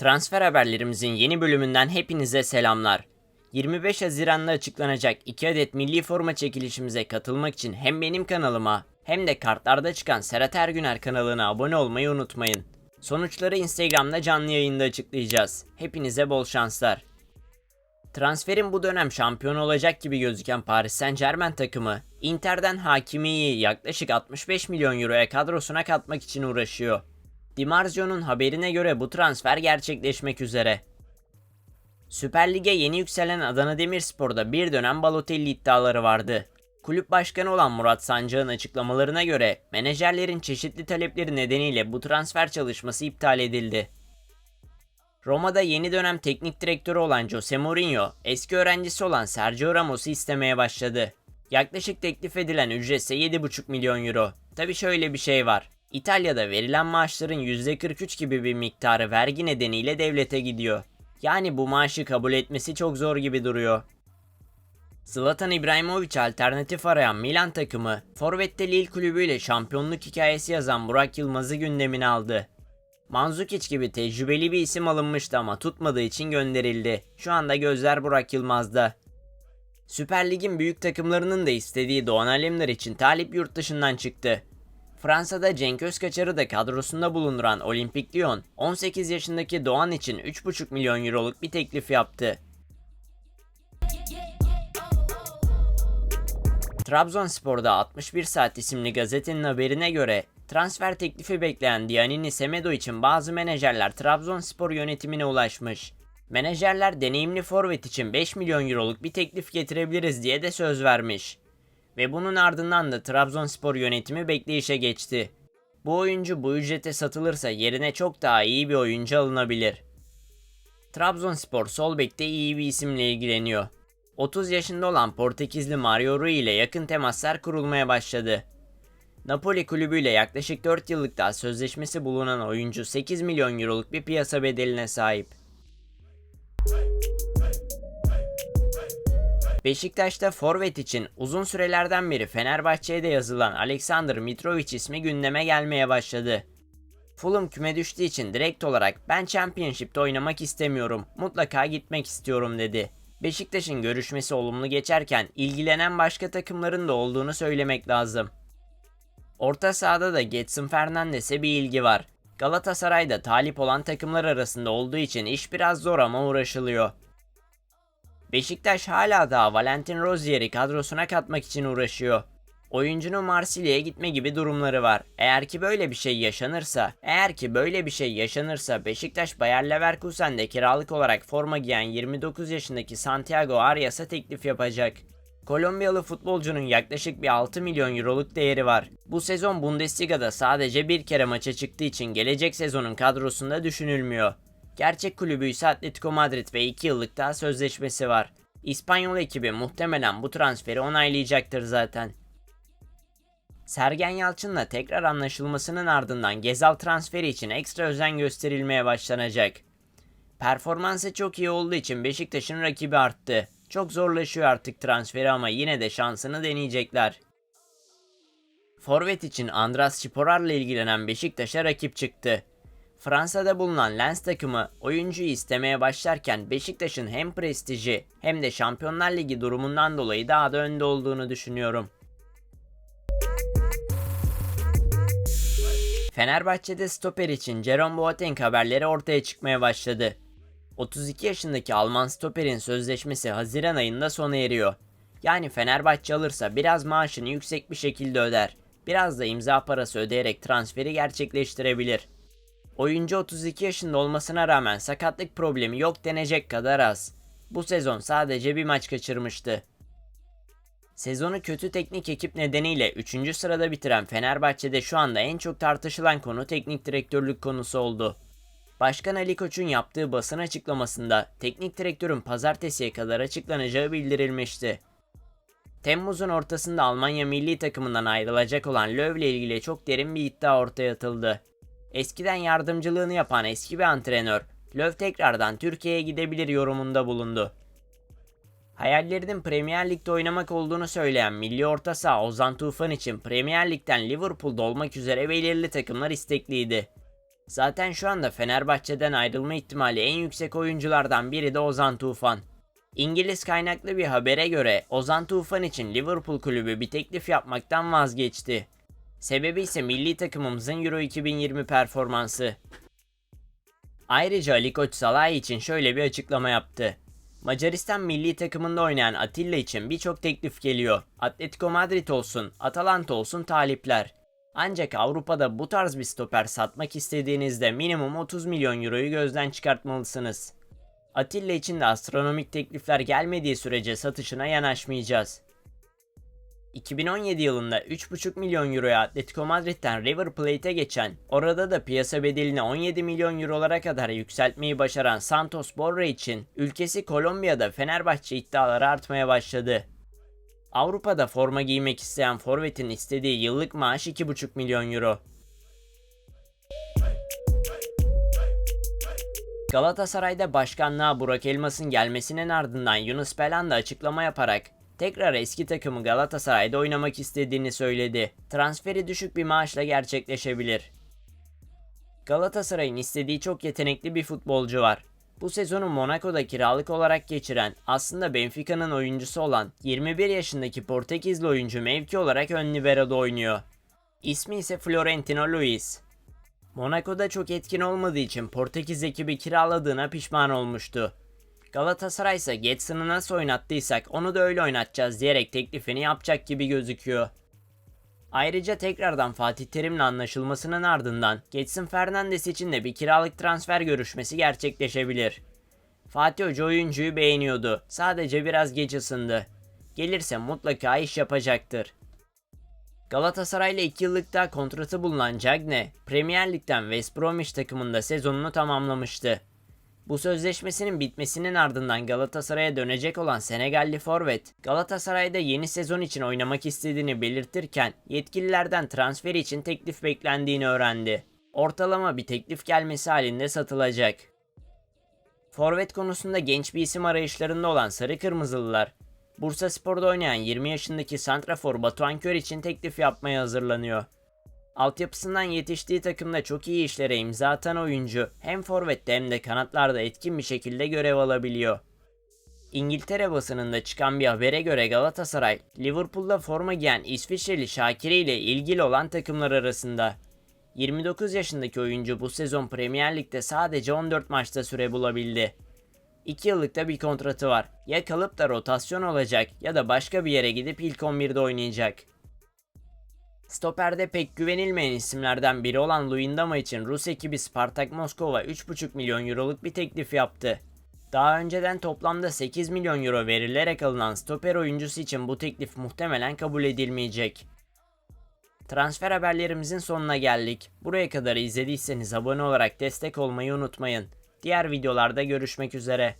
Transfer haberlerimizin yeni bölümünden hepinize selamlar. 25 Haziran'da açıklanacak 2 adet milli forma çekilişimize katılmak için hem benim kanalıma hem de kartlarda çıkan Serhat Ergüner kanalına abone olmayı unutmayın. Sonuçları Instagram'da canlı yayında açıklayacağız. Hepinize bol şanslar. Transferin bu dönem şampiyon olacak gibi gözüken Paris Saint Germain takımı, Inter'den Hakimi'yi yaklaşık 65 milyon euroya kadrosuna katmak için uğraşıyor. Di Marzio'nun haberine göre bu transfer gerçekleşmek üzere. Süper Lig'e yeni yükselen Adana Demirspor'da bir dönem Balotelli iddiaları vardı. Kulüp başkanı olan Murat Sancak'ın açıklamalarına göre menajerlerin çeşitli talepleri nedeniyle bu transfer çalışması iptal edildi. Roma'da yeni dönem teknik direktörü olan Jose Mourinho, eski öğrencisi olan Sergio Ramos'u istemeye başladı. Yaklaşık teklif edilen ücret ise 7,5 milyon euro. Tabi şöyle bir şey var. İtalya'da verilen maaşların %43 gibi bir miktarı vergi nedeniyle devlete gidiyor. Yani bu maaşı kabul etmesi çok zor gibi duruyor. Zlatan İbrahimovic alternatif arayan Milan takımı, Forvet'te Lille kulübüyle şampiyonluk hikayesi yazan Burak Yılmaz'ı gündemine aldı. Manzukic gibi tecrübeli bir isim alınmıştı ama tutmadığı için gönderildi. Şu anda gözler Burak Yılmaz'da. Süper Lig'in büyük takımlarının da istediği Doğan Alemdar için talip yurt dışından çıktı. Fransa'da Cenk Özkaçar'ı da kadrosunda bulunduran Olimpik Lyon, 18 yaşındaki Doğan için 3,5 milyon euroluk bir teklif yaptı. Trabzonspor'da 61 Saat isimli gazetenin haberine göre transfer teklifi bekleyen Dianini Semedo için bazı menajerler Trabzonspor yönetimine ulaşmış. Menajerler deneyimli forvet için 5 milyon euroluk bir teklif getirebiliriz diye de söz vermiş. Ve bunun ardından da Trabzonspor yönetimi bekleyişe geçti. Bu oyuncu bu ücrete satılırsa yerine çok daha iyi bir oyuncu alınabilir. Trabzonspor sol bekte iyi bir isimle ilgileniyor. 30 yaşında olan Portekizli Mario Rui ile yakın temaslar kurulmaya başladı. Napoli kulübüyle yaklaşık 4 yıllık daha sözleşmesi bulunan oyuncu 8 milyon euroluk bir piyasa bedeline sahip. Beşiktaş'ta forvet için uzun sürelerden beri Fenerbahçe'ye de yazılan Alexander Mitrovic ismi gündeme gelmeye başladı. Fulham küme düştüğü için direkt olarak ben Championship'te oynamak istemiyorum, mutlaka gitmek istiyorum dedi. Beşiktaş'ın görüşmesi olumlu geçerken ilgilenen başka takımların da olduğunu söylemek lazım. Orta sahada da Getson Fernandes'e bir ilgi var. Galatasaray'da talip olan takımlar arasında olduğu için iş biraz zor ama uğraşılıyor. Beşiktaş hala daha Valentin Rozier'i kadrosuna katmak için uğraşıyor. Oyuncunun Marsilya'ya gitme gibi durumları var. Eğer ki böyle bir şey yaşanırsa, eğer ki böyle bir şey yaşanırsa Beşiktaş Bayer Leverkusen'de kiralık olarak forma giyen 29 yaşındaki Santiago Arias'a teklif yapacak. Kolombiyalı futbolcunun yaklaşık bir 6 milyon euroluk değeri var. Bu sezon Bundesliga'da sadece bir kere maça çıktığı için gelecek sezonun kadrosunda düşünülmüyor. Gerçek kulübü ise Atletico Madrid ve 2 yıllık daha sözleşmesi var. İspanyol ekibi muhtemelen bu transferi onaylayacaktır zaten. Sergen Yalçın'la tekrar anlaşılmasının ardından Gezal transferi için ekstra özen gösterilmeye başlanacak. Performansı çok iyi olduğu için Beşiktaş'ın rakibi arttı. Çok zorlaşıyor artık transferi ama yine de şansını deneyecekler. Forvet için Andras Şiporar'la ilgilenen Beşiktaş'a rakip çıktı. Fransa'da bulunan Lens takımı oyuncuyu istemeye başlarken Beşiktaş'ın hem prestiji hem de Şampiyonlar Ligi durumundan dolayı daha da önde olduğunu düşünüyorum. Fenerbahçe'de stoper için Jerome Boateng haberleri ortaya çıkmaya başladı. 32 yaşındaki Alman stoperin sözleşmesi Haziran ayında sona eriyor. Yani Fenerbahçe alırsa biraz maaşını yüksek bir şekilde öder. Biraz da imza parası ödeyerek transferi gerçekleştirebilir. Oyuncu 32 yaşında olmasına rağmen sakatlık problemi yok denecek kadar az. Bu sezon sadece bir maç kaçırmıştı. Sezonu kötü teknik ekip nedeniyle 3. sırada bitiren Fenerbahçe'de şu anda en çok tartışılan konu teknik direktörlük konusu oldu. Başkan Ali Koç'un yaptığı basın açıklamasında teknik direktörün pazartesiye kadar açıklanacağı bildirilmişti. Temmuz'un ortasında Almanya milli takımından ayrılacak olan Löw ile ilgili çok derin bir iddia ortaya atıldı. Eskiden yardımcılığını yapan eski bir antrenör, Löw tekrardan Türkiye'ye gidebilir yorumunda bulundu. Hayallerinin Premier Lig'de oynamak olduğunu söyleyen milli orta saha Ozan Tufan için Premier Lig'den Liverpool'da olmak üzere belirli takımlar istekliydi. Zaten şu anda Fenerbahçe'den ayrılma ihtimali en yüksek oyunculardan biri de Ozan Tufan. İngiliz kaynaklı bir habere göre Ozan Tufan için Liverpool kulübü bir teklif yapmaktan vazgeçti. Sebebi ise milli takımımızın Euro 2020 performansı. Ayrıca Ali Koç Salah için şöyle bir açıklama yaptı. Macaristan milli takımında oynayan Atilla için birçok teklif geliyor. Atletico Madrid olsun, Atalanta olsun talipler. Ancak Avrupa'da bu tarz bir stoper satmak istediğinizde minimum 30 milyon euroyu gözden çıkartmalısınız. Atilla için de astronomik teklifler gelmediği sürece satışına yanaşmayacağız. 2017 yılında 3,5 milyon euroya Atletico Madrid'den River Plate'e geçen, orada da piyasa bedelini 17 milyon eurolara kadar yükseltmeyi başaran Santos Borra için ülkesi Kolombiya'da Fenerbahçe iddiaları artmaya başladı. Avrupa'da forma giymek isteyen forvetin istediği yıllık maaş 2,5 milyon euro. Galatasaray'da başkanlığa Burak Elmas'ın gelmesinin ardından Yunus Belhanda açıklama yaparak tekrar eski takımı Galatasaray'da oynamak istediğini söyledi. Transferi düşük bir maaşla gerçekleşebilir. Galatasaray'ın istediği çok yetenekli bir futbolcu var. Bu sezonu Monaco'da kiralık olarak geçiren, aslında Benfica'nın oyuncusu olan 21 yaşındaki Portekizli oyuncu mevki olarak ön libero'da oynuyor. İsmi ise Florentino Luis. Monaco'da çok etkin olmadığı için Portekiz ekibi kiraladığına pişman olmuştu. Galatasaray ise Getson'ı nasıl oynattıysak onu da öyle oynatacağız diyerek teklifini yapacak gibi gözüküyor. Ayrıca tekrardan Fatih Terim'le anlaşılmasının ardından Getson Fernandes için de bir kiralık transfer görüşmesi gerçekleşebilir. Fatih Hoca oyuncuyu beğeniyordu. Sadece biraz geç ısındı. Gelirse mutlaka iş yapacaktır. Galatasaray'la 2 yıllık daha kontratı bulunan Cagne, Premier Lig'den West Bromwich takımında sezonunu tamamlamıştı. Bu sözleşmesinin bitmesinin ardından Galatasaray'a dönecek olan Senegalli forvet, Galatasaray'da yeni sezon için oynamak istediğini belirtirken yetkililerden transfer için teklif beklendiğini öğrendi. Ortalama bir teklif gelmesi halinde satılacak. Forvet konusunda genç bir isim arayışlarında olan Sarı Kırmızılılar, Bursa Spor'da oynayan 20 yaşındaki santrafor Batuhan Kör için teklif yapmaya hazırlanıyor. Altyapısından yetiştiği takımda çok iyi işlere imza atan oyuncu hem forvette hem de kanatlarda etkin bir şekilde görev alabiliyor. İngiltere basınında çıkan bir habere göre Galatasaray, Liverpool'da forma giyen İsviçreli Şakiri ile ilgili olan takımlar arasında. 29 yaşındaki oyuncu bu sezon Premier Lig'de sadece 14 maçta süre bulabildi. 2 yıllık da bir kontratı var. Ya kalıp da rotasyon olacak ya da başka bir yere gidip ilk 11'de oynayacak. Stoper'de pek güvenilmeyen isimlerden biri olan Luyendama için Rus ekibi Spartak Moskova 3,5 milyon euroluk bir teklif yaptı. Daha önceden toplamda 8 milyon euro verilerek alınan stoper oyuncusu için bu teklif muhtemelen kabul edilmeyecek. Transfer haberlerimizin sonuna geldik. Buraya kadar izlediyseniz abone olarak destek olmayı unutmayın. Diğer videolarda görüşmek üzere.